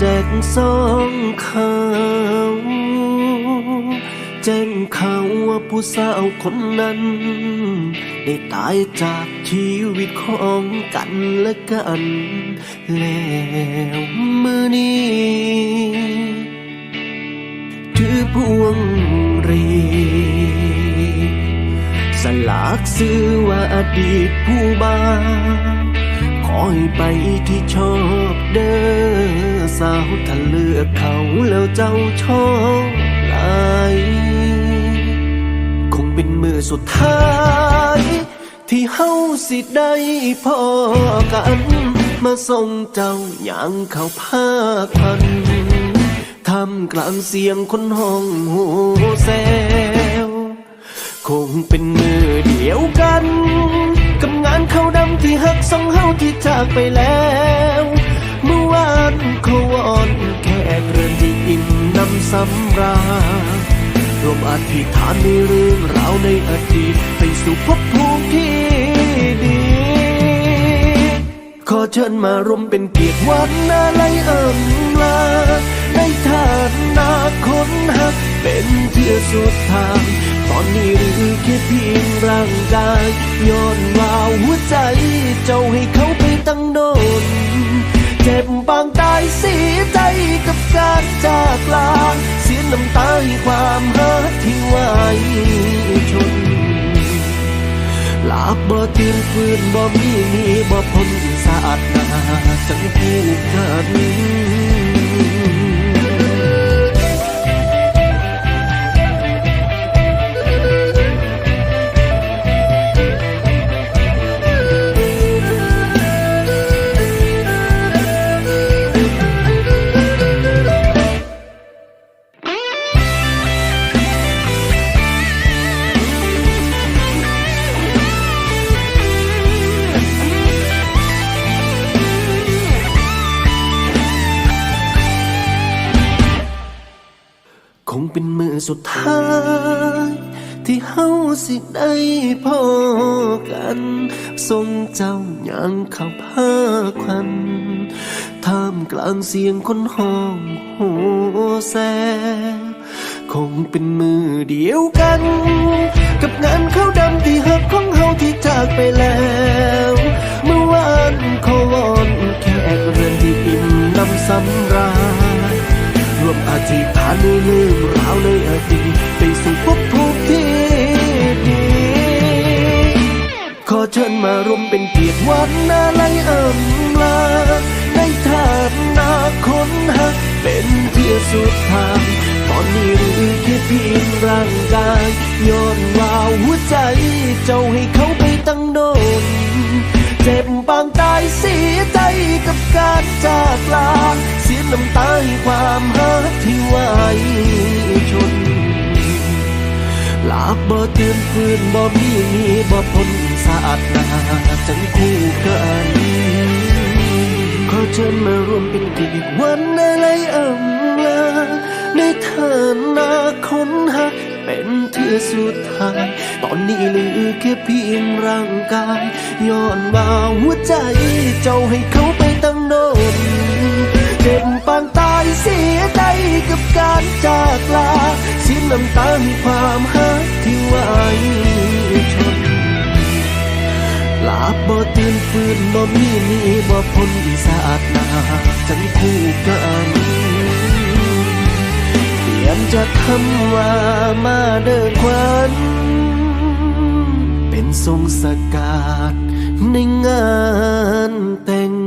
แจกซองข่าแจ้งข่าวว่าผู้สาวคนนั้น ได้ตายจากชีวิตของกันและกัน แล้วมือนี้ถือพวงรี สลากซื้อว่าอดีตผู้บ่าวขอให้ไปที่ชอบเด้อ สาวถ้าเลือกเขาแล้วเจ้าชอบหลคงเป็นมือสุดท้าย ที่เฮาสิได้พอกัน มาส่งเจ้าอย่างเขาภาพันทำกลางเสียงคนห้องโหแซวคงเป็นมือเดียวกัน กับงานเขาดำที่หักสองเฮาที่จากไปแล้ว วานขวอนแค่เรือนที่อิ่มน้ำสำราญรวมอธิษฐานในเรื่องราวในอดีตไปสู่ภพภูมิที่ดี ขอเชิญมารวมเป็นเกียรติวันอะไรเอิ่มลาในฐานะคนหักเป็นเทือสุดทาง ตอนนี้หรือแค่เพียงร่างกายย้อนว่าหัวใจเจ้าให้เขาไปตั้งโดน จ็บบางตายเสียใจกับการจากลาเสียน้ำตาให้ความรักที่ไว้ชนหลาบบ่ตื่นฟื้นบ่มีมีบ่พ้นสะอาดนาจังผู้กัน เป็นมือสุดท้าย ที่เฮาสิได้พอกัน ทรงเจ้าอย่างเข้าพาควันท่ามกลางเสียงคนห้องโหแซคงเป็นมือเดียวกัน กับงานเข้าดำที่หักของเฮาที่จากไปแล้ว เมื่อวานเขาวอนแค่เรือนที่อิ่มน้ำสำ วมอธิษฐานในเรื่องราวในอดีตไปสู่ภพภูมิที่ดีขอเชิญมาร่วมเป็นเกียรติวันอะไรเอิมลาในฐานะคนหักเป็นเพื่อสุดทางตอนนี้หรือแค่เพียงร่างกายย้อนว่าหัวใจ เจ้าให้เขาไปตั้งโดนเจ็บปางตายเสียใจกับการจากลา เสียน้ำตาให้ความาบบ่ตื่นฟื้นบ่มีมีบ่พ้นสะอาดนาจังคู่กันขอเชิญมารวมเป็นกียรติวันอะไรอิ่มลาในฐานะคนหักเป็นเทือสุดท้าย ตอนนี้เหลือแค่เพียงร่างกายย้อนว่าหัวใจเจ้าให้เขาไปตั้งโดนเจ็บปาง ตายเสียใจกับการจากลาเสียน้ำตาให้ความหักที่ไว้ชนหลาบบ่ตื่นฟื้นบ่มีมีบ่พ้นสะอาดนาจังคู่กันเตรียมจะทำว่ามาเดินควันเป็นทรงสกาดในงานแต่ง